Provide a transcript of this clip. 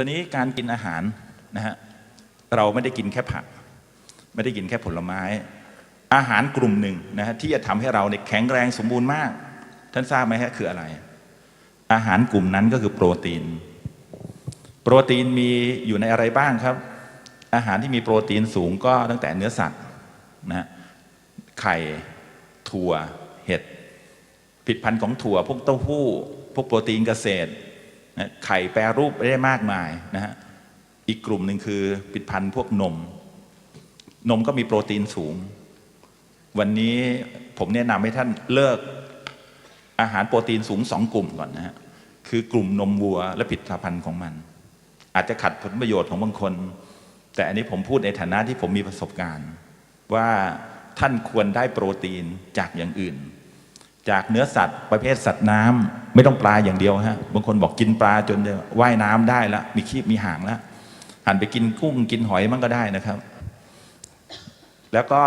ตัวนี้การกินอาหารนะฮะเราไม่ได้กินแค่ผัก ไม่ได้กินแค่ผลไม้ อาหารกลุ่มหนึ่งนะฮะที่จะทำให้เราเนี่ยแข็งแรงสมบูรณ์มาก ท่านทราบไหมฮะคืออะไร อาหารกลุ่มนั้นก็คือโปรตีน โปรตีนมีอยู่ในอะไรบ้างครับ อาหารที่มีโปรตีนสูงก็ตั้งแต่เนื้อสัตว์นะฮะไข่ถั่ว เห็ดผลิตภัณฑ์ของถั่ว พวกเต้าหู้ พวกโปรตีนเกษตร ไข่แปรรูปได้มากมายนะฮะอีกกลุ่มหนึ่งคือผลิตภัณฑ์พวกนม นมก็มีโปรตีนสูง วันนี้ผมแนะนำให้ท่านเลิกอาหารโปรตีนสูงสองกลุ่มก่อนนะฮะคือกลุ่มนมวัว และผลิตภัณฑ์ของมัน อาจจะขัดผลประโยชน์ของบางคน แต่อันนี้ผมพูดในฐานะที่ผมมีประสบการณ์ ว่าท่านควรได้โปรตีนจากอย่างอื่น จากเนื้อสัตว์ประเภทสัตว์น้ำ ไม่ต้องปลาอย่างเดียวฮะบางคนบอกกินปลาจนจะว่ายน้ำได้แล้วมีคีบมีหางแล้วหันไปกินกุ้งกินหอยมันก็ได้นะครับ แล้วก็